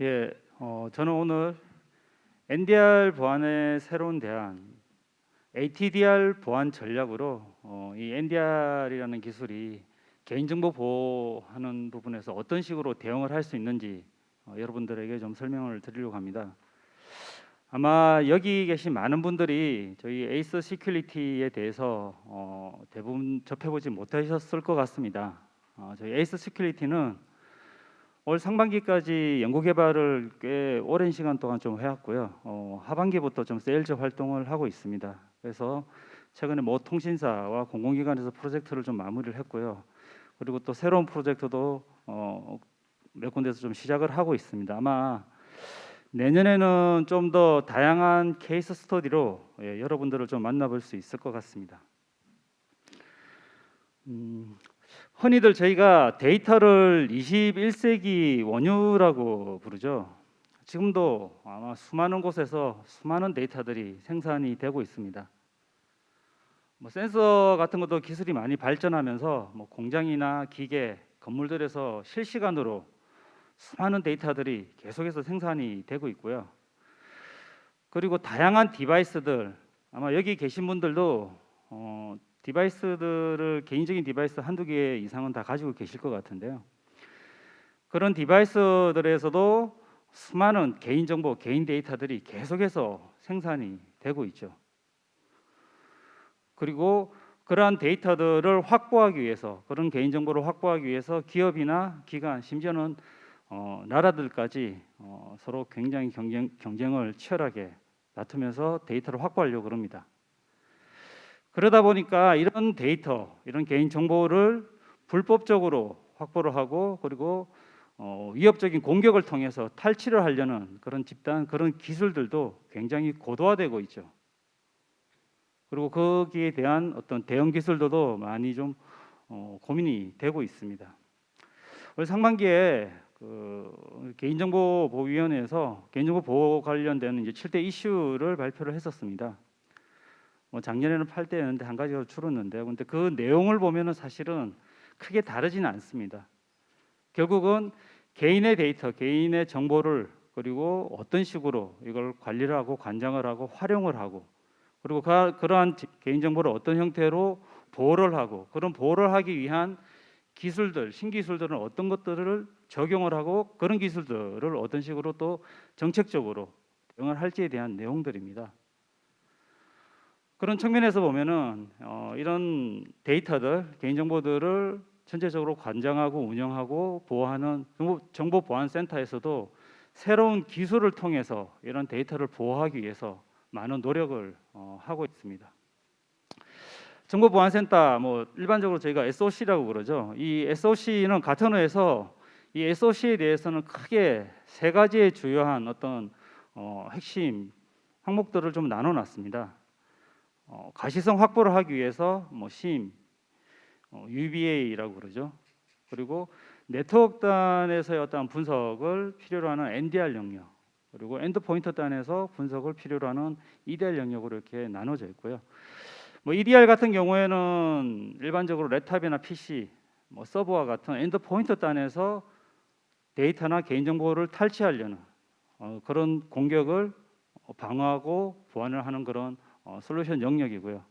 예, 어, 저는 오늘 NDR 보안의 새로운 대안, ATDR 보안 전략으로 어, 이 NDR이라는 기술이 개인정보 보호하는 부분에서 어떤 식으로 대응을 할 수 있는지 어, 여러분들에게 좀 설명을 드리려고 합니다. 아마 여기 계신 많은 분들이 저희 에이스 시큐리티에 대해서 어, 대부분 접해보지 못하셨을 것 같습니다. 어, 저희 에이스 시큐리티는 올 상반기까지 연구 개발을 꽤 오랜 시간 동안 좀 해왔고요. 어, 하반기부터 좀 세일즈 활동을 하고 있습니다. 그래서 최근에 모 통신사와 공공기관에서 프로젝트를 좀 마무리를 했고요. 그리고 또 새로운 프로젝트도 어, 몇 군데서 좀 시작을 하고 있습니다. 아마 내년에는 좀 더 다양한 케이스 스터디로 예, 여러분들을 좀 만나볼 수 있을 것 같습니다. 음, 흔히들 저희가 데이터를 21세기 원유라고 부르죠. 지금도 아마 수많은 곳에서 수많은 데이터들이 생산이 되고 있습니다. 뭐 센서 같은 것도 기술이 많이 발전하면서 뭐 공장이나 기계, 건물들에서 실시간으로 수많은 데이터들이 계속해서 생산이 되고 있고요. 그리고 다양한 디바이스들 아마 여기 계신 분들도 어, 디바이스들을 개인적인 디바이스 한두 개 이상은 다 가지고 계실 것 같은데요. 그런 디바이스들에서도 수많은 개인 정보, 개인 데이터들이 계속해서 생산이 되고 있죠. 그리고 그러한 데이터들을 확보하기 위해서 그런 개인 정보를 확보하기 위해서 기업이나 기관 심지어는 어, 나라들까지 어, 서로 굉장히 경쟁, 경쟁을 치열하게 다투면서 데이터를 확보하려고 그럽니다. 그러다 보니까 이런 데이터, 이런 개인 정보를 불법적으로 확보를 하고 그리고 어, 위협적인 공격을 통해서 탈취를 하려는 그런 집단 그런 기술들도 굉장히 고도화되고 있죠. 그리고 거기에 대한 어떤 대응 기술들도 많이 좀 어, 고민이 되고 있습니다. 올 상반기에 그 개인정보보호위원회에서 개인정보 보호 관련된 이제 7대 이슈를 발표를 했었습니다. 뭐 작년에는 8대 였는데 한 가지가 줄었는데 근데 그 내용을 보면은 사실은 크게 다르지는 않습니다. 결국은 개인의 데이터, 개인의 정보를 그리고 어떤 식으로 이걸 관리를 하고 관장을 하고 활용을 하고 그리고 그, 그러한 개인 정보를 어떤 형태로 보호를 하고 그런 보호를 하기 위한 기술들, 신기술들은 어떤 것들을 적용을 하고 그런 기술들을 어떤 식으로 또 정책적으로 대응을 할지에 대한 내용들입니다. 그런 측면에서 보면은 어, 이런 데이터들, 개인 정보들을 전체적으로 관장하고 운영하고 보호하는 정보, 정보 보안 센터에서도 새로운 기술을 통해서 이런 데이터를 보호하기 위해서 많은 노력을 어, 하고 있습니다. 정보보안센터 뭐 일반적으로 저희가 SOC라고 그러죠. 이 SOC는 가터너에서 이 SOC에 대해서는 크게 세 가지의 주요한 어떤 어, 핵심 항목들을 좀 나눠놨습니다. 어, 가시성 확보를 하기 위해서 뭐 SIM, 어, UBA라고 그러죠. 그리고 네트워크 단에서의 어떤 분석을 필요로 하는 NDR 영역, 그리고 엔드 포인트 단에서 분석을 필요로 하는 EDR 영역으로 이렇게 나눠져 있고요. 뭐 EDR 같은 경우에는 일반적으로 랩탑이나 PC, 뭐 서버와 같은 엔드 포인트 단에서 데이터나 개인정보를 탈취하려는 어, 그런 공격을 방어하고 보완을 하는 그런 어, 솔루션 영역이고요.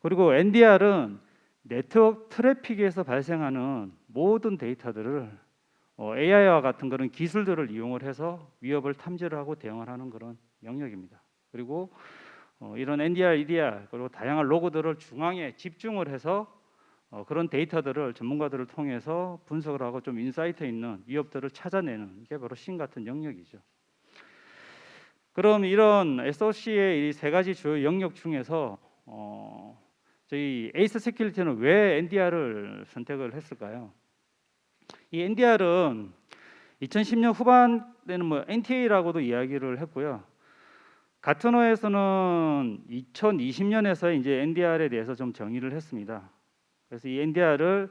그리고 NDR은 네트워크 트래픽에서 발생하는 모든 데이터들을 어, AI와 같은 그런 기술들을 이용을 해서 위협을 탐지를 하고 대응을 하는 그런 영역입니다. 그리고 어, 이런 NDR, EDR 그리고 다양한 로고들을 중앙에 집중을 해서 어, 그런 데이터들을 전문가들을 통해서 분석을 하고 좀 인사이트 있는 위협들을 찾아내는 게 바로 신 같은 영역이죠. 그럼 이런 SOC의 이 세 가지 주요 영역 중에서 어, 저희 에이스 세큐리티는 왜 NDR을 선택을 했을까요? 이 NDR은 2010년 후반에는 뭐 NTA라고도 이야기를 했고요. 가트너에서는 2020년에서 이제 NDR에 대해서 좀 정의를 했습니다. 그래서 이 NDR을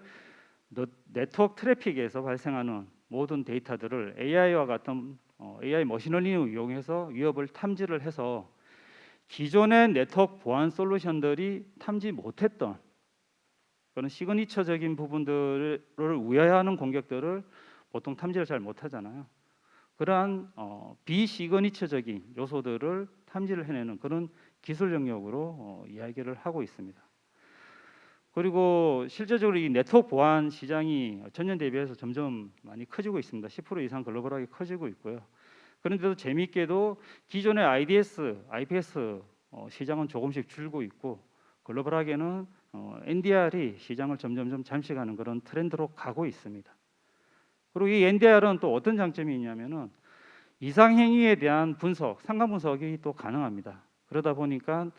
네트워크 트래픽에서 발생하는 모든 데이터들을 AI와 같은 어, AI 머신러닝을 이용해서 위협을 탐지를 해서 기존의 네트워크 보안 솔루션들이 탐지 못했던 그런 시그니처적인 부분들을 우회하는 공격들을 보통 탐지를 잘 못하잖아요. 그러한 어, 비시그니처적인 요소들을 탐지를 해내는 그런 기술 영역으로 어, 이야기를 하고 있습니다. 그리고 실제적으로 이 네트워크 보안 시장이 전년 대비해서 점점 많이 커지고 있습니다. 10% 이상 글로벌하게 커지고 있고요. 그런데도 재미있게도 기존의 IDS, IPS 어, 시장은 조금씩 줄고 있고 글로벌하게는 어, NDR이 시장을 점점점 잠식하는 그런 트렌드로 가고 있습니다. 그리고 이 NDR은 또 어떤 장점이 있냐면은 이상 행위에 대한 분석, 상관 분석이 또 가능합니다. 그러다 보니까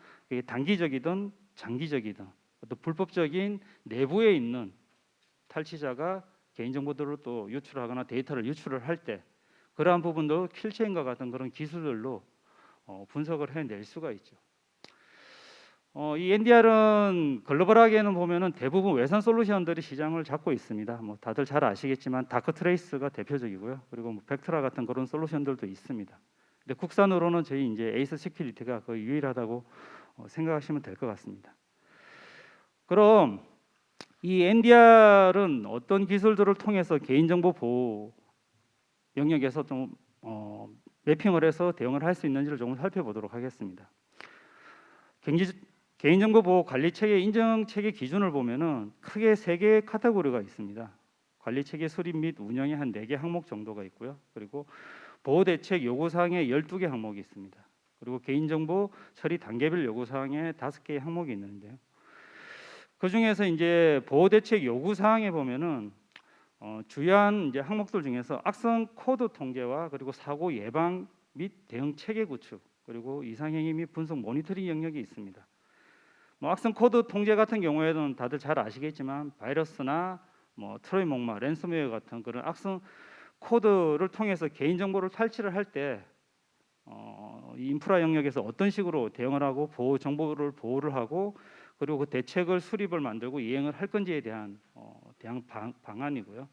단기적이든 장기적이든 또 불법적인 내부에 있는 탈취자가 개인정보들을 또 유출하거나 데이터를 유출을 할 때 그러한 부분도 킬체인과 같은 그런 기술들로 어, 분석을 해낼 수가 있죠. 어, 이 NDR은 글로벌하게는 보면은 대부분 외산 솔루션들이 시장을 잡고 있습니다. 뭐 다들 잘 아시겠지만 다크 트레이스가 대표적이고요. 그리고 뭐 벡트라 같은 그런 솔루션들도 있습니다. 근데 국산으로는 저희 이제 에이스 시큐리티가 거의 유일하다고 어, 생각하시면 될 것 같습니다. 그럼 이 NDR은 어떤 기술들을 통해서 개인정보 보호 영역에서 좀 어, 매핑을 해서 대응을 할 수 있는지를 조금 살펴보도록 하겠습니다. 경기, 개인정보 보호 관리 체계 인정 체계 기준을 보면은 크게 세 개의 카테고리가 있습니다. 관리 체계 수립 및 운영에 한 네 개 항목 정도가 있고요. 그리고 보호 대책 요구 사항에 12개 항목이 있습니다. 그리고 개인정보 처리 단계별 요구 사항에 다섯 개의 항목이 있는데요. 그 중에서 이제 보호 대책 요구 사항에 보면은 어, 주요한 이제 항목들 중에서 악성 코드 통제와 그리고 사고 예방 및 대응 체계 구축 그리고 이상행위 및 분석 모니터링 영역이 있습니다. 뭐 악성 코드 통제 같은 경우에는 다들 잘 아시겠지만 바이러스나 뭐 트로이 목마, 랜섬웨어 같은 그런 악성 코드를 통해서 개인 정보를 탈취를 할때 어, 이 인프라 영역에서 어떤 식으로 대응을 하고 보호 정보를 보호를 하고 그리고 그 대책을 수립을 만들고 이행을 할 건지에 대한 어, 대응 방, 방안이고요.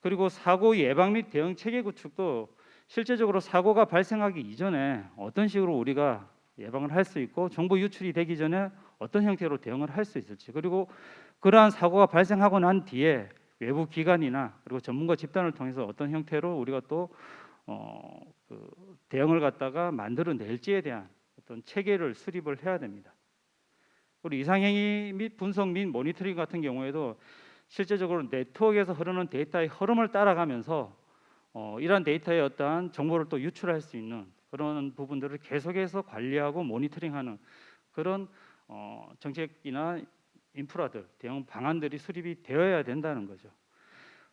그리고 사고 예방 및 대응 체계 구축도 실제적으로 사고가 발생하기 이전에 어떤 식으로 우리가 예방을 할 수 있고 정보 유출이 되기 전에 어떤 형태로 대응을 할 수 있을지 그리고 그러한 사고가 발생하고 난 뒤에 외부 기관이나 그리고 전문가 집단을 통해서 어떤 형태로 우리가 또 어, 그 대응을 갖다가 만들어낼지에 대한 어떤 체계를 수립을 해야 됩니다. 그리고 이상행위 및 분석 및 모니터링 같은 경우에도 실제적으로 네트워크에서 흐르는 데이터의 흐름을 따라가면서 어, 이러한 데이터의 어떠한 정보를 또 유출할 수 있는 그런 부분들을 계속해서 관리하고 모니터링하는 그런 어, 정책이나 인프라들 대응 방안들이 수립이 되어야 된다는 거죠.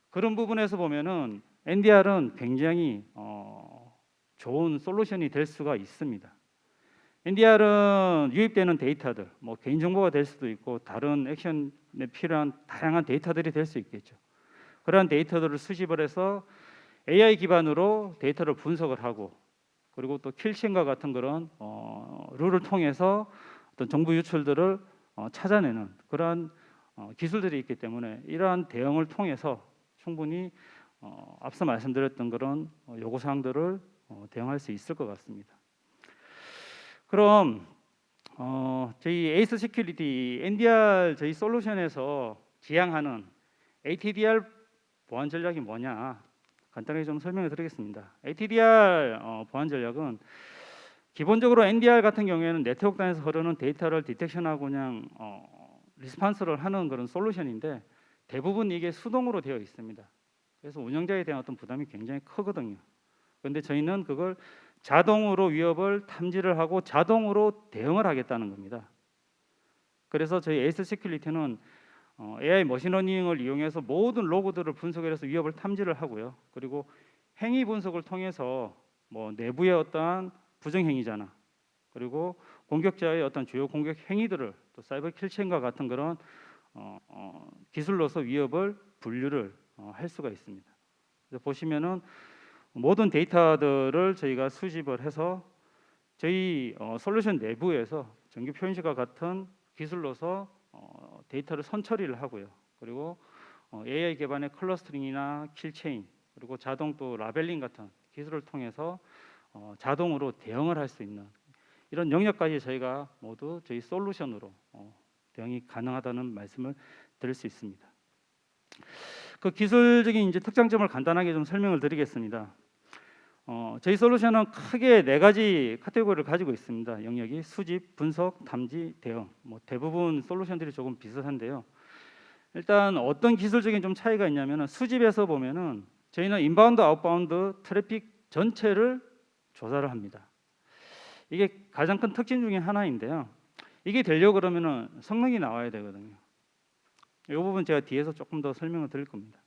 그런 부분에서 보면은 NDR은 굉장히 어, 좋은 솔루션이 될 수가 있습니다. NDR은 유입되는 데이터들, 뭐 개인 정보가 될 수도 있고 다른 액션에 필요한 다양한 데이터들이 될 수 있겠죠. 그러한 데이터들을 수집을 해서 AI 기반으로 데이터를 분석을 하고 그리고 또 킬싱과 같은 그런 어, 룰을 통해서 어떤 정보 유출들을 어, 찾아내는 그러한 어, 기술들이 있기 때문에 이러한 대응을 통해서 충분히 어, 앞서 말씀드렸던 그런 어, 요구 사항들을 어, 대응할 수 있을 것 같습니다. 그럼 어, 저희 에이스 시큐리티 NDR 저희 솔루션에서 지향하는 ATDR 보안 전략이 뭐냐 간단하게 좀 설명을 드리겠습니다. ATDR 어, 보안 전략은 기본적으로 NDR 같은 경우에는 네트워크 단에서 흐르는 데이터를 디텍션하고 그냥 어, 리스판스를 하는 그런 솔루션인데 대부분 이게 수동으로 되어 있습니다. 그래서 운영자에 대한 어떤 부담이 굉장히 크거든요. 그런데 저희는 그걸 자동으로 위협을 탐지를 하고 자동으로 대응을 하겠다는 겁니다. 그래서 저희 에이스 시큐리티는 어, AI 머신러닝을 이용해서 모든 로그들을 분석해서 위협을 탐지를 하고요. 그리고 행위 분석을 통해서 뭐 내부의 어떠한 부정 행위잖아. 그리고 공격자의 어떤 주요 공격 행위들을 또 사이버 킬체인과 같은 그런 어, 어, 기술로서 위협을 분류를 어, 할 수가 있습니다. 보시면은 모든 데이터들을 저희가 수집을 해서 저희 어, 솔루션 내부에서 정규 표현식과 같은 기술로서 어, 데이터를 선처리를 하고요. 그리고 어, AI 기반의 클러스터링이나 킬체인 그리고 자동 또 라벨링 같은 기술을 통해서 어, 자동으로 대응을 할 수 있는 이런 영역까지 저희가 모두 저희 솔루션으로 어, 대응이 가능하다는 말씀을 드릴 수 있습니다. 그 기술적인 이제 특장점을 간단하게 좀 설명을 드리겠습니다. 어, 저희 솔루션은 크게 네 가지 카테고리를 가지고 있습니다. 영역이 수집, 분석, 탐지, 대응. 뭐 대부분 솔루션들이 조금 비슷한데요. 일단 어떤 기술적인 좀 차이가 있냐면은 수집에서 보면은 저희는 인바운드, 아웃바운드 트래픽 전체를 조사를 합니다. 이게 가장 큰 특징 중에 하나인데요. 이게 되려고 그러면은 성능이 나와야 되거든요. 이 부분 제가 뒤에서 조금 더 설명을 드릴 겁니다.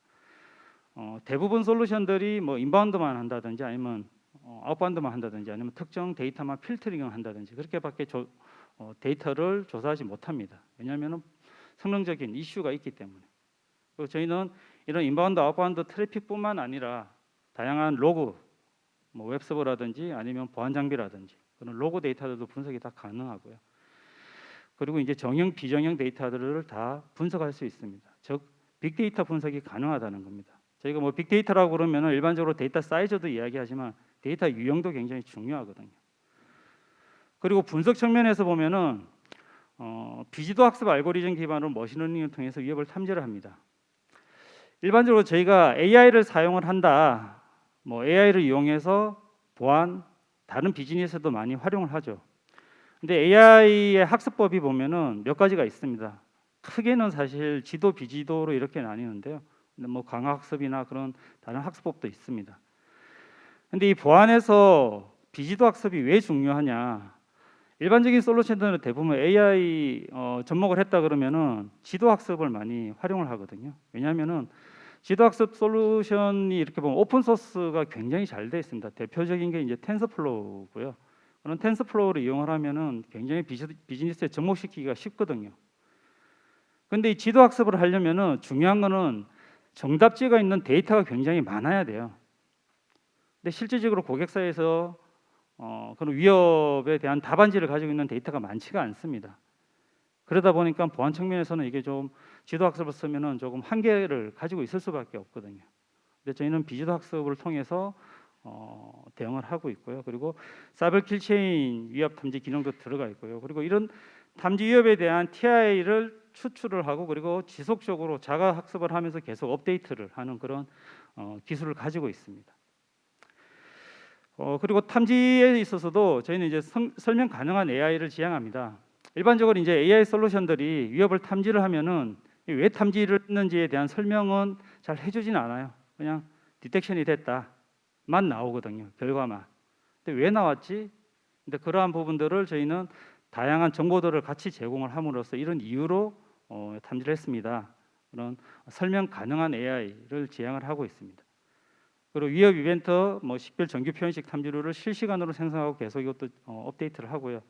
어, 대부분 솔루션들이 뭐 인바운드만 한다든지 아니면 어, 아웃바운드만 한다든지 아니면 특정 데이터만 필터링을 한다든지 그렇게밖에 조, 어, 데이터를 조사하지 못합니다. 왜냐하면 성능적인 이슈가 있기 때문에. 그리고 저희는 이런 인바운드, 아웃바운드 트래픽뿐만 아니라 다양한 로그, 뭐 웹서버라든지 아니면 보안 장비라든지 그런 로그 데이터들도 분석이 다 가능하고요. 그리고 이제 정형, 비정형 데이터들을 다 분석할 수 있습니다. 즉 빅데이터 분석이 가능하다는 겁니다. 저희가 뭐 빅데이터라고 그러면은 일반적으로 데이터 사이즈도 이야기하지만 데이터 유형도 굉장히 중요하거든요. 그리고 분석 측면에서 보면은 어, 비지도 학습 알고리즘 기반으로 머신러닝을 통해서 위협을 탐지를 합니다. 일반적으로 저희가 AI를 사용을 한다. 뭐 AI를 이용해서 보안 다른 비즈니스에도 많이 활용을 하죠. 근데 AI의 학습법이 보면은 몇 가지가 있습니다. 크게는 사실 지도 비지도로 이렇게 나뉘는데요. 뭐 강화 학습이나 그런 다른 학습법도 있습니다. 근데 이 보안에서 비지도 학습이 왜 중요하냐? 일반적인 솔루션들은 대부분 AI 어, 접목을 했다 그러면은 지도 학습을 많이 활용을 하거든요. 왜냐하면은 지도 학습 솔루션이 이렇게 보면 오픈 소스가 굉장히 잘돼 있습니다. 대표적인 게 이제 텐서플로우고요. 그런 텐서플로우를 이용을 하면은 굉장히 비즈- 비즈니스에 접목시키기가 쉽거든요. 근데 이 지도 학습을 하려면은 중요한 거는 정답지가 있는 데이터가 굉장히 많아야 돼요. 근데 실질적으로 고객사에서 어, 그런 위협에 대한 답안지를 가지고 있는 데이터가 많지가 않습니다. 그러다 보니까 보안 측면에서는 이게 좀 지도 학습을 쓰면은 조금 한계를 가지고 있을 수밖에 없거든요. 근데 저희는 비지도 학습을 통해서 어, 대응을 하고 있고요. 그리고 사이버 킬체인 위협 탐지 기능도 들어가 있고요. 그리고 이런 탐지 위협에 대한 TI를 추출을 하고 그리고 지속적으로 자가 학습을 하면서 계속 업데이트를 하는 그런 어, 기술을 가지고 있습니다. 어, 그리고 탐지에 있어서도 저희는 이제 성- 설명 가능한 AI를 지향합니다. 일반적으로 이제 AI 솔루션들이 위협을 탐지를 하면은 이왜 탐지를 했는지에 대한 설명은 잘 해주진 않아요. 그냥 디텍션이 됐다만 나오거든요. 결과만. 근데 왜 나왔지? 근데 그러한 부분들을 저희는 다양한 정보들을 같이 제공을 함으로써 이런 이유로 어, 탐지를 했습니다. 그런 설명 가능한 AI를 지향을 하고 있습니다. 그리고 위협 이벤트, 뭐 식별 정규 표현식 탐지류를 실시간으로 생성하고 계속 이것도 어, 업데이트를 하고요.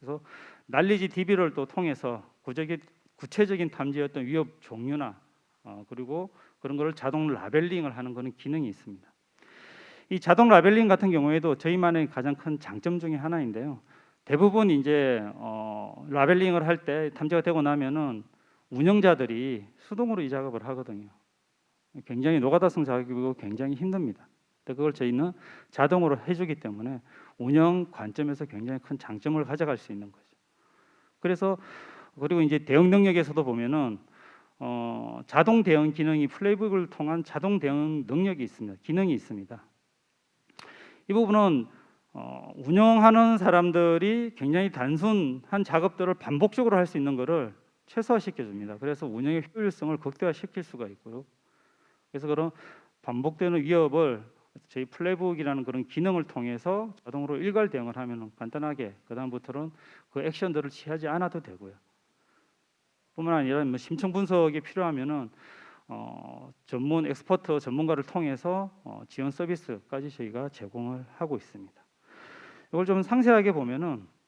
그래서 날리지 DB를 또 통해서 구적인 구체적인 어떤 위협 종류나 어, 그리고 그런 거를 자동 라벨링을 하는 그런 기능이 있습니다. 이 자동 라벨링 같은 경우에도 저희만의 가장 큰 장점 중에 하나인데요. 대부분 이제 어, 라벨링을 할 때 탐지가 되고 나면은 운영자들이 수동으로 이 작업을 하거든요. 굉장히 노가다성 작업이고 굉장히 힘듭니다. 근데 그걸 저희는 자동으로 해주기 때문에 운영 관점에서 굉장히 큰 장점을 가져갈 수 있는 거죠. 그래서 그리고 이제 대응 능력에서도 보면은 어, 자동 대응 기능이 플레이북을 통한 자동 대응 능력이 있습니다. 기능이 있습니다. 이 부분은 어, 운영하는 사람들이 굉장히 단순한 작업들을 반복적으로 할 수 있는 것을 최소화시켜 줍니다. 그래서 운영의 효율성을 극대화시킬 수가 있고요. 그래서 그런 반복되는 위협을 저희 플레이북이라는 그런 기능을 통해서 자동으로 일괄 대응을 하면 간단하게 그 다음부터는 그 액션들을 취하지 않아도 되고요. 뿐만 아니라 뭐 심층 분석이 필요하면은 어, 전문 엑스퍼트 전문가를 통해서 어, 지원 서비스까지 저희가 제공을 하고 있습니다. 이걸 좀 상세하게 보면은 어,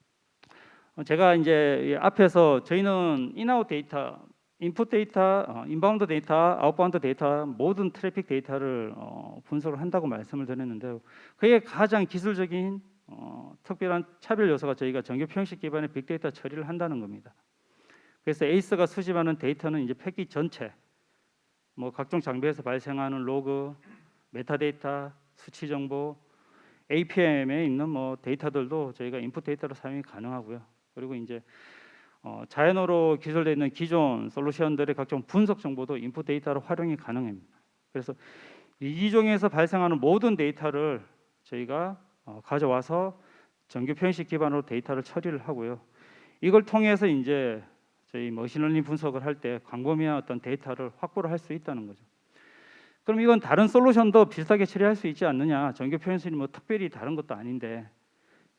제가 이제 이 앞에서 저희는 인아웃 데이터, 인풋 데이터, 어, 인바운드 데이터, 아웃바운드 데이터 모든 트래픽 데이터를 어, 분석을 한다고 말씀을 드렸는데요. 그게 가장 기술적인 어, 특별한 차별 요소가 저희가 정규 표현식 기반의 빅데이터 처리를 한다는 겁니다. 그래서 에이스가 수집하는 데이터는 이제 패킷 전체, 뭐 각종 장비에서 발생하는 로그, 메타데이터, 수치 정보, APM에 있는 뭐 데이터들도 저희가 인풋 데이터로 사용이 가능하고요. 그리고 이제 어, 자연어로 기술되어 있는 기존 솔루션들의 각종 분석 정보도 인풋 데이터로 활용이 가능합니다. 그래서 이 기종에서 발생하는 모든 데이터를 저희가 어, 가져와서 정규 표현식 기반으로 데이터를 처리를 하고요. 이걸 통해서 이제 저희 머신러닝 분석을 할 때 광범위한 어떤 데이터를 확보를 할 수 있다는 거죠. 그럼 이건 다른 솔루션도 비슷하게 처리할 수 있지 않느냐? 정규 표현식이 뭐 특별히 다른 것도 아닌데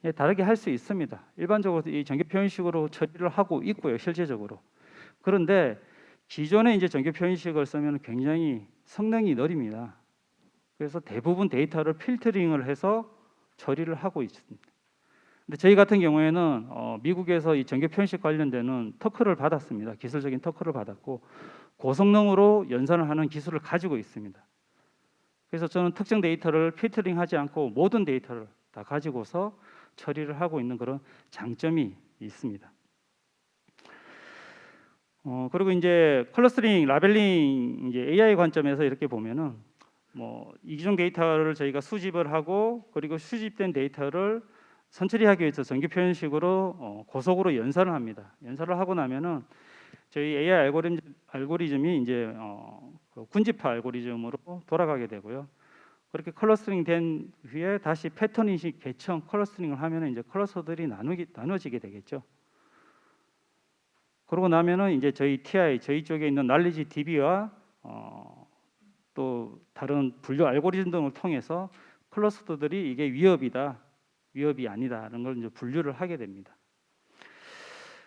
예, 다르게 할 수 있습니다. 일반적으로 이 정규 표현식으로 처리를 하고 있고요, 실제적으로. 그런데 기존에 이제 정규 표현식을 쓰면 굉장히 성능이 느립니다. 그래서 대부분 데이터를 필터링을 해서 처리를 하고 있습니다. 근데 저희 같은 경우에는 어, 미국에서 이 정규 표현식 관련되는 터크를 받았습니다. 기술적인 터크를 받았고 고성능으로 연산을 하는 기술을 가지고 있습니다. 그래서 저는 특정 데이터를 필터링하지 않고 모든 데이터를 다 가지고서 처리를 하고 있는 그런 장점이 있습니다. 어, 그리고 이제 클러스터링, 라벨링 이제 AI 관점에서 이렇게 보면은 뭐 이기종 데이터를 저희가 수집을 하고 그리고 수집된 데이터를 선처리하기 위해서 정규 표현식으로 어, 고속으로 연산을 합니다. 연산을 하고 나면은 저희 AI 알고리즘, 알고리즘이 이제 어, 그 군집화 알고리즘으로 돌아가게 되고요. 그렇게 클러스터링 된 후에 다시 패턴 인식 개청 클러스터링을 하면은 이제 클러스터들이 나누기 나눠지게 되겠죠. 그러고 나면은 이제 저희 TI 저희 쪽에 있는 날리지 DB와 어, 또 다른 분류 알고리즘 등을 통해서 클러스터들이 이게 위협이다, 위협이 아니다라는 걸 이제 분류를 하게 됩니다.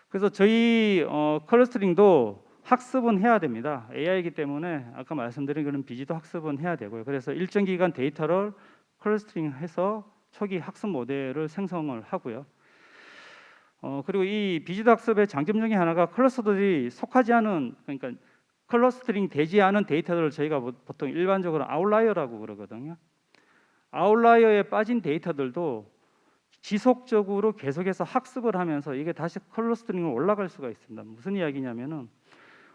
그래서 저희 어, 클러스터링도 학습은 해야 됩니다. AI이기 때문에 아까 말씀드린 그런 비지도 학습은 해야 되고요. 그래서 일정 기간 데이터를 클러스터링해서 초기 학습 모델을 생성을 하고요. 어, 그리고 이 비지도 학습의 장점 중에 하나가 클러스터들이 속하지 않은 그러니까 클러스터링 되지 않은 데이터들을 저희가 보- 보통 일반적으로 아웃라이어라고 그러거든요. 아웃라이어에 빠진 데이터들도 지속적으로 계속해서 학습을 하면서 이게 다시 클러스터링으로 올라갈 수가 있습니다. 무슨 이야기냐면은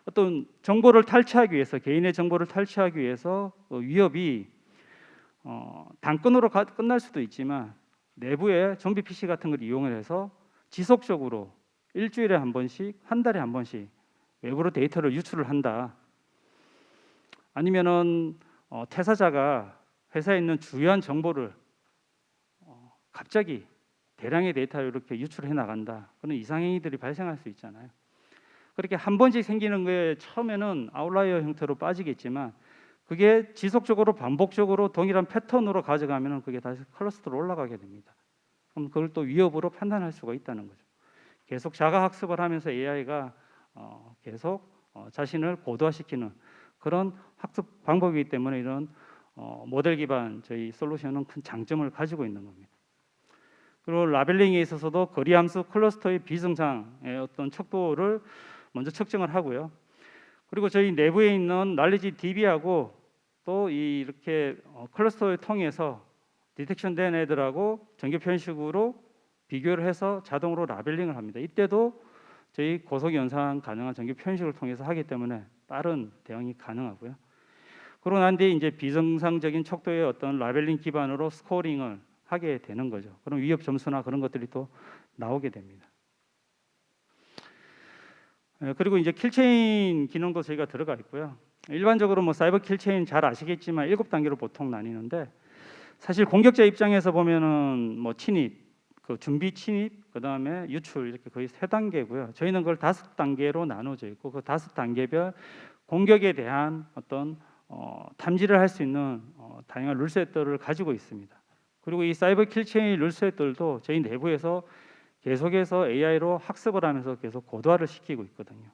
어떤 정보를 탈취하기 위해서 개인의 정보를 탈취하기 위해서 어, 위협이 어, 단건으로 가- 끝날 수도 있지만 내부에 좀비 PC 같은 걸 이용을 해서 지속적으로 일주일에 한 번씩 한 달에 한 번씩 외부로 데이터를 유출을 한다. 아니면은 어, 퇴사자가 회사에 있는 주요한 정보를 어, 갑자기 대량의 데이터를 이렇게 유출해 나간다. 그런 이상행위들이 발생할 수 있잖아요. 그렇게 한 번씩 생기는 거에 처음에는 아웃라이어 형태로 빠지겠지만 그게 지속적으로 반복적으로 동일한 패턴으로 가져가면은 그게 다시 클러스터로 올라가게 됩니다. 그럼 그걸 또 위협으로 판단할 수가 있다는 거죠. 계속 자가 학습을 하면서 AI가 어, 계속 어, 자신을 고도화시키는 그런 학습 방법이기 때문에 이런 어, 모델 기반 저희 솔루션은 큰 장점을 가지고 있는 겁니다. 그리고 라벨링에 있어서도 거리 함수 클러스터의 비정상의 어떤 척도를 먼저 측정을 하고요. 그리고 저희 내부에 있는 날리지 DB하고 또이 이렇게 어, 클러스터를 통해서 디텍션 된 애들하고 정규 표현식으로 비교를 해서 자동으로 라벨링을 합니다. 이때도 저희 고속 연산 가능한 정규 표현식을 통해서 하기 때문에 빠른 대응이 가능하고요. 그러고 난 뒤에 이제 비정상적인 척도의 어떤 라벨링 기반으로 스코어링을 하게 되는 거죠. 그럼 위협 점수나 그런 것들이 또 나오게 됩니다. 예, 그리고 이제 킬체인 기능도 저희가 들어가 있고요. 일반적으로 뭐 사이버 킬체인 잘 아시겠지만 일곱 단계로 보통 나뉘는데 사실 공격자 입장에서 보면은 뭐 침입, 그 준비 침입, 그 다음에 유출 이렇게 거의 세 단계고요. 저희는 그걸 다섯 단계로 나눠져 있고 그 다섯 단계별 공격에 대한 어떤 어, 탐지를 할 수 있는 어, 다양한 룰셋들을 가지고 있습니다. 그리고 이 사이버 킬체인 룰셋들도 저희 내부에서 계속해서 AI로 학습을 하면서 계속 고도화를 시키고 있거든요.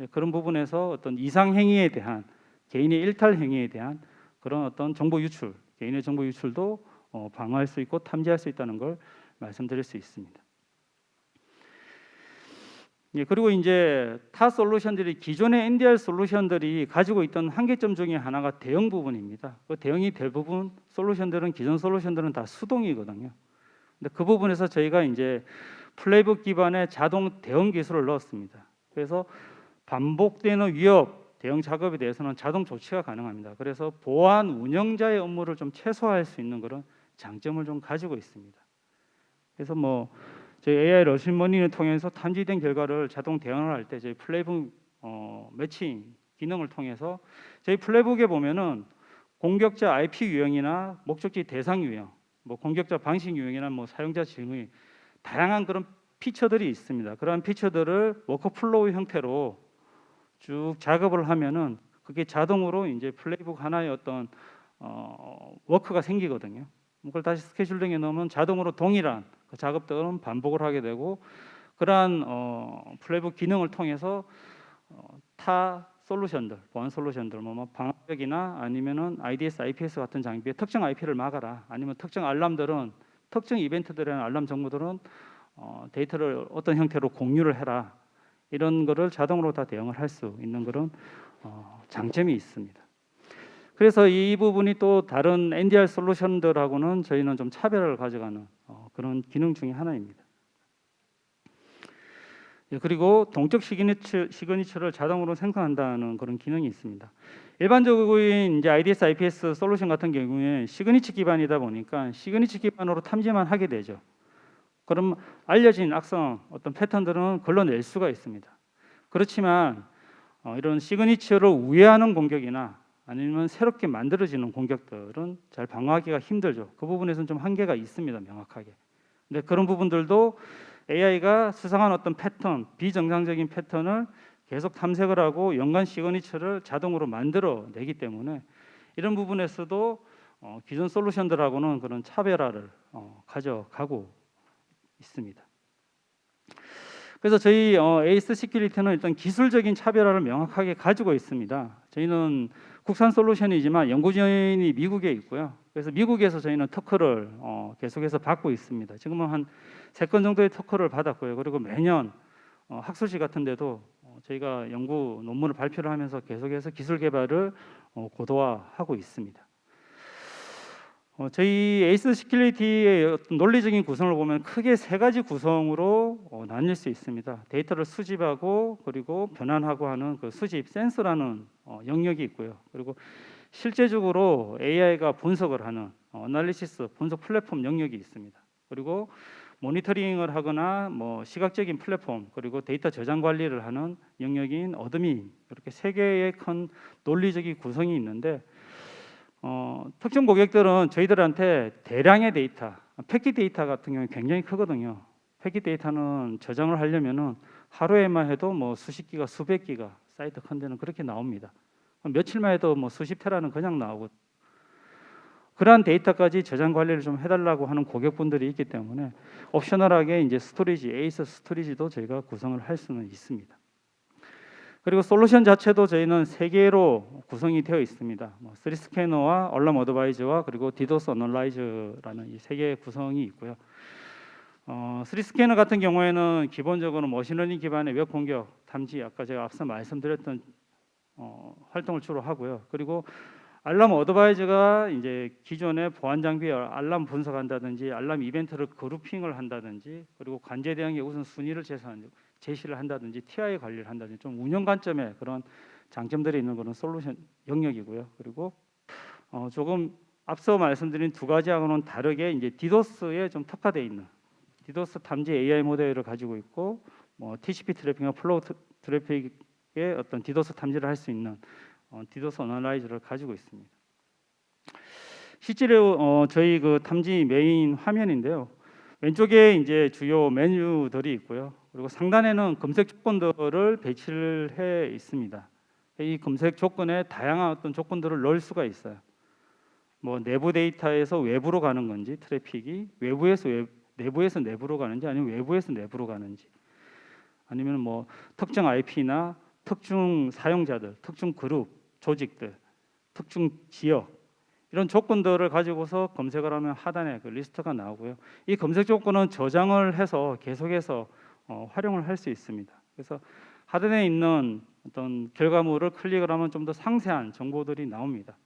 예, 그런 부분에서 어떤 이상 행위에 대한 개인의 일탈 행위에 대한 그런 어떤 정보 유출, 개인의 정보 유출도 어, 방어할 수 있고 탐지할 수 있다는 걸 말씀드릴 수 있습니다. 예, 그리고 이제 타 솔루션들이 기존의 NDR 솔루션들이 가지고 있던 한계점 중에 하나가 대응 부분입니다. 그 대응이 대부분 솔루션들은 기존 솔루션들은 다 수동이거든요. 근데 그 부분에서 저희가 이제 플레이북 기반의 자동 대응 기술을 넣었습니다. 그래서 반복되는 위협 대응 작업에 대해서는 자동 조치가 가능합니다. 그래서 보안 운영자의 업무를 좀 최소화할 수 있는 그런 장점을 좀 가지고 있습니다. 그래서 뭐 저희 AI 러시머니를 통해서 탐지된 결과를 자동 대응을 할 때 저희 플레이북 어, 매칭 기능을 통해서 저희 플레이북에 보면은 공격자 IP 유형이나 목적지 대상 유형 뭐 공격자 방식 유형이나 뭐 사용자 지형의 다양한 그런 피처들이 있습니다. 그러한 피처들을 워크플로우 형태로 쭉 작업을 하면은 그게 자동으로 이제 플레이북 하나의 어떤 어, 워크가 생기거든요. 그걸 다시 스케줄링에 넣으면 자동으로 동일한 그 작업들은 반복을 하게 되고 그러한 어, 플레이북 기능을 통해서 어, 타 솔루션들, 보안 솔루션들, 뭐, 뭐 방역이나 아니면은 IDS, IPS 같은 장비에 특정 IP를 막아라, 아니면 특정 알람들은 특정 이벤트들의 알람 정보들은 어, 데이터를 어떤 형태로 공유를 해라 이런 거를 자동으로 다 대응을 할 수 있는 그런 어, 장점이 있습니다. 그래서 이 부분이 또 다른 NDR 솔루션들하고는 저희는 좀 차별을 가져가는 어, 그런 기능 중에 하나입니다. 예, 그리고 동적 시그니처, 시그니처를 자동으로 생성한다는 그런 기능이 있습니다. 일반적인 이제 IDS, IPS 솔루션 같은 경우에 시그니처 기반이다 보니까 시그니처 기반으로 탐지만 하게 되죠. 그럼 알려진 악성 어떤 패턴들은 걸러낼 수가 있습니다. 그렇지만 어, 이런 시그니처를 우회하는 공격이나 아니면 새롭게 만들어지는 공격들은 잘 방어하기가 힘들죠. 그 부분에서는 좀 한계가 있습니다, 명확하게. 근데 그런 부분들도 AI가 수상한 어떤 패턴, 비정상적인 패턴을 계속 탐색을 하고 연관 시그니처를 자동으로 만들어 내기 때문에 이런 부분에서도 어, 기존 솔루션들하고는 그런 차별화를 어, 가져가고 있습니다. 그래서 저희 어, 에이스 시큐리티는 일단 기술적인 차별화를 명확하게 가지고 있습니다. 저희는 국산 솔루션이지만 연구진이 미국에 있고요. 그래서 미국에서 저희는 특허를 어, 계속해서 받고 있습니다. 지금은 한 세 건 정도의 특허를 받았고요. 그리고 매년 어, 학술지 같은 데도 어, 저희가 연구 논문을 발표를 하면서 계속해서 기술 개발을 어, 고도화하고 있습니다. 어, 저희 에이스 시큐리티의 논리적인 구성을 보면 크게 세 가지 구성으로 어, 나뉠 수 있습니다. 데이터를 수집하고 그리고 변환하고 하는 그 수집 센서라는 어, 영역이 있고요. 그리고 실제적으로 AI가 분석을 하는 어, 어널리시스 분석 플랫폼 영역이 있습니다. 그리고 모니터링을 하거나 뭐 시각적인 플랫폼 그리고 데이터 저장 관리를 하는 영역인 어드민 이렇게 세 개의 큰 논리적인 구성이 있는데 어, 특정 고객들은 저희들한테 대량의 데이터, 패킷 데이터 같은 경우는 굉장히 크거든요. 패킷 데이터는 저장을 하려면은 하루에만 해도 뭐 수십 기가, 수백 기가 사이트 컨테는 그렇게 나옵니다. 며칠만 해도 뭐 수십 테라는 그냥 나오고 그러한 데이터까지 저장 관리를 좀 해달라고 하는 고객분들이 있기 때문에 옵셔널하게 이제 스토리지, 에이스 스토리지도 저희가 구성을 할 수는 있습니다. 그리고 솔루션 자체도 저희는 세 개로 구성이 되어 있습니다. 뭐 3스캐너와 얼람 어드바이저와 그리고 디도스 어널라이저라는 이 세 개의 구성이 있고요. 어, 3스캐너 같은 경우에는 기본적으로 머신러닝 기반의 웹 공격 탐지 아까 제가 앞서 말씀드렸던 어, 활동을 주로 하고요. 그리고 알람 어드바이저가 이제 기존의 보안 장비에 알람 분석한다든지 알람 이벤트를 그룹핑을 한다든지 그리고 관제 대응의 우선 순위를 제시하는 제시를 한다든지 TI 관리를 한다든지 좀 운영 관점에 그런 장점들이 있는 그런 솔루션 영역이고요. 그리고 어, 조금 앞서 말씀드린 두 가지하고는 다르게 이제 디도스에 좀 특화되어 있는 디도스 탐지 AI 모델을 가지고 있고 뭐 TCP 트래픽이나 플로우 트- 트래픽의 어떤 디도스 탐지를 할 수 있는 어, 디도스 어널라이저를 가지고 있습니다. 실제로 어, 저희 그 탐지 메인 화면인데요. 왼쪽에 이제 주요 메뉴들이 있고요. 그리고 상단에는 검색 조건들을 배치를 해 있습니다. 이 검색 조건에 다양한 어떤 조건들을 넣을 수가 있어요. 뭐 내부 데이터에서 외부로 가는 건지 트래픽이 외부에서 외, 내부에서 내부로 가는지 아니면 외부에서 내부로 가는지 아니면 뭐 특정 IP나 특정 사용자들, 특정 그룹, 조직들, 특정 지역 이런 조건들을 가지고서 검색을 하면 하단에 그 리스트가 나오고요. 이 검색 조건은 저장을 해서 계속해서 어, 활용을 할 수 있습니다. 그래서 하단에 있는 어떤 결과물을 클릭을 하면 좀 더 상세한 정보들이 나옵니다.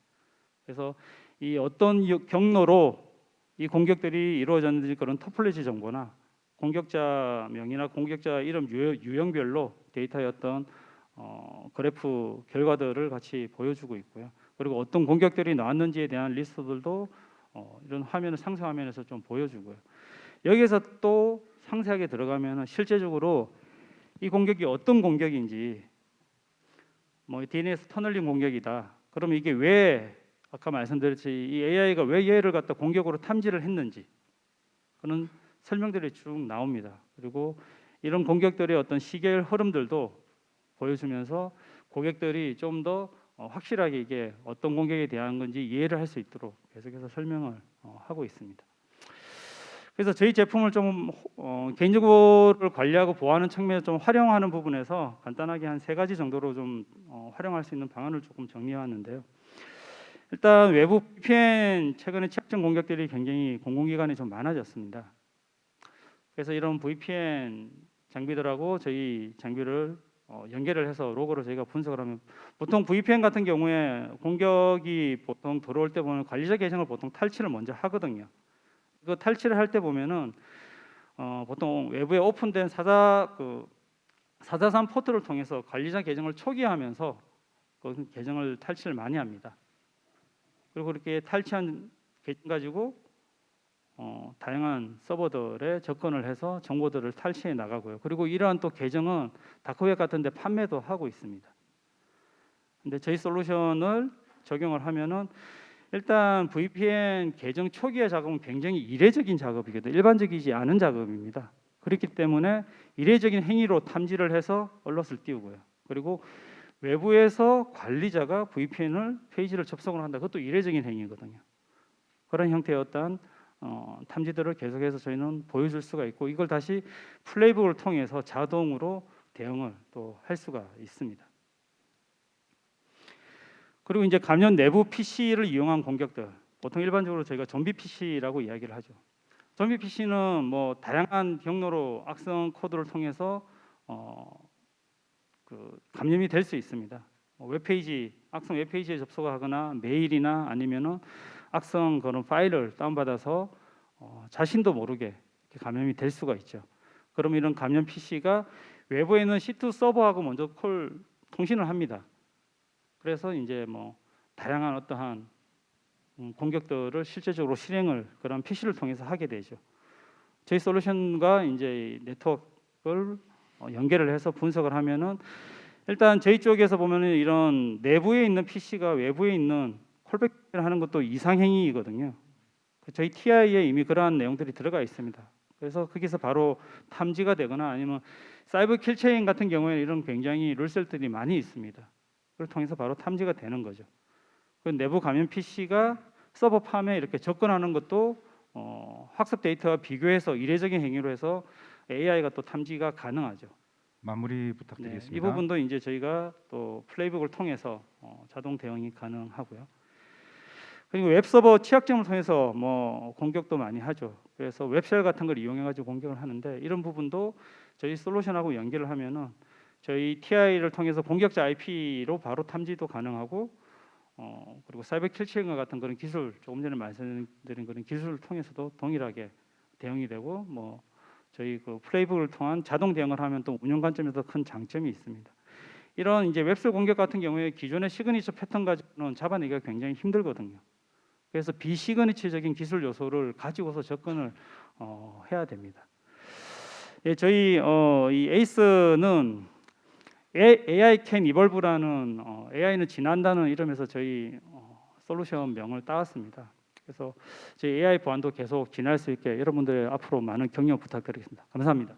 그래서 이 어떤 유- 경로로 이 공격들이 이루어졌는지 그런 터플리지 정보나 공격자 명이나 공격자 이름 유- 유형별로 데이터의 어떤 어, 그래프 결과들을 같이 보여주고 있고요. 그리고 어떤 공격들이 나왔는지에 대한 리스트들도 어, 이런 화면을 상세 화면에서 좀 보여주고요. 여기에서 또 상세하게 들어가면 실제적으로 이 공격이 어떤 공격인지 뭐 DNS 터널링 공격이다. 그러면 이게 왜 아까 말씀드렸듯이 이 AI가 왜 얘를 갖다 공격으로 탐지를 했는지 그런 설명들이 쭉 나옵니다. 그리고 이런 공격들의 어떤 시계열 흐름들도 보여주면서 고객들이 좀더 어, 확실하게 이게 어떤 공격에 대한 건지 이해를 할 수 있도록 계속해서 설명을 어, 하고 있습니다. 그래서 저희 제품을 좀 어, 개인정보를 관리하고 보호하는 측면에서 좀 활용하는 부분에서 간단하게 한 세 가지 정도로 좀 어, 활용할 수 있는 방안을 조금 정리해왔는데요. 일단 외부 VPN 최근에 취약점 공격들이 굉장히 공공기관에 좀 많아졌습니다. 그래서 이런 VPN 장비들하고 저희 장비를 어, 연결을 해서 로고를 저희가 분석을 하면 보통 VPN 같은 경우에 공격이 보통 들어올 때 보면 관리자 계정을 보통 탈취를 먼저 하거든요. 그 탈취를 할 때 보면은 어, 보통 외부에 오픈된 사자 그 사자산 포트를 통해서 관리자 계정을 초기화하면서 그 계정을 탈취를 많이 합니다. 그리고 그렇게 탈취한 계정 가지고 어, 다양한 서버들에 접근을 해서 정보들을 탈취해 나가고요. 그리고 이러한 또 계정은 다크웹 같은 데 판매도 하고 있습니다. 근데 저희 솔루션을 적용을 하면은 일단 VPN 계정 초기화 작업은 굉장히 이례적인 작업이거든요. 일반적이지 않은 작업입니다. 그렇기 때문에 이례적인 행위로 탐지를 해서 얼럿을 띄우고요. 그리고 외부에서 관리자가 VPN을 페이지를 접속을 한다. 그것도 이례적인 행위거든요. 그런 형태의 어떤 어, 탐지들을 계속해서 저희는 보여줄 수가 있고 이걸 다시 플레이북을 통해서 자동으로 대응을 또 할 수가 있습니다. 그리고 이제 감염 내부 PC를 이용한 공격들 보통 일반적으로 저희가 좀비 PC라고 이야기를 하죠. 좀비 PC는 뭐 다양한 경로로 악성 코드를 통해서 어, 그 감염이 될 수 있습니다. 뭐 웹페이지 악성 웹페이지에 접속하거나 메일이나 아니면은 악성 그런 파일을 다운받아서 어, 자신도 모르게 감염이 될 수가 있죠. 그럼 이런 감염 PC가 외부에 있는 C2 서버하고 먼저 콜 통신을 합니다. 그래서 이제 뭐 다양한 어떠한 음, 공격들을 실제적으로 실행을 그런 PC를 통해서 하게 되죠. 저희 솔루션과 이제 이 네트워크를 어, 연결을 해서 분석을 하면은 일단 저희 쪽에서 보면은 이런 내부에 있는 PC가 외부에 있는 콜백을 하는 것도 이상행위이거든요. 그 저희 TI에 이미 그러한 내용들이 들어가 있습니다. 그래서 거기서 바로 탐지가 되거나 아니면 사이버 킬체인 같은 경우에 이런 굉장히 룰셀들이 많이 있습니다. 그걸 통해서 바로 탐지가 되는 거죠. 그 내부 감염 PC가 서버 팜에 이렇게 접근하는 것도 어, 학습 데이터와 비교해서 이례적인 행위로 해서 AI가 또 탐지가 가능하죠. 마무리 네, 부탁드리겠습니다. 이 부분도 이제 저희가 또 플레이북을 통해서 어, 자동 대응이 가능하고요. 그리고 웹서버 취약점을 통해서 뭐 공격도 많이 하죠. 그래서 웹쉘 같은 걸 이용해 가지고 공격을 하는데 이런 부분도 저희 솔루션하고 연결을 하면은 저희 TI를 통해서 공격자 IP로 바로 탐지도 가능하고 어 그리고 사이버 킬체인과 같은 그런 기술 조금 전에 말씀드린 그런 기술을 통해서도 동일하게 대응이 되고 뭐 저희 그 플레이북을 통한 자동 대응을 하면 또 운영 관점에서 큰 장점이 있습니다. 이런 이제 웹셀 공격 같은 경우에 기존의 시그니처 패턴 가지고는 잡아내기가 굉장히 힘들거든요. 그래서 비시그니처적인 기술 요소를 가지고서 접근을 어, 해야 됩니다. 예, 저희 어, 이 에이스는 AI can evolve라는 어, AI는 지난다는 이름에서 저희 어, 솔루션 명을 따왔습니다. 그래서 저희 AI 보안도 계속 진할 수 있게 여러분들 앞으로 많은 격려 부탁드리겠습니다. 감사합니다.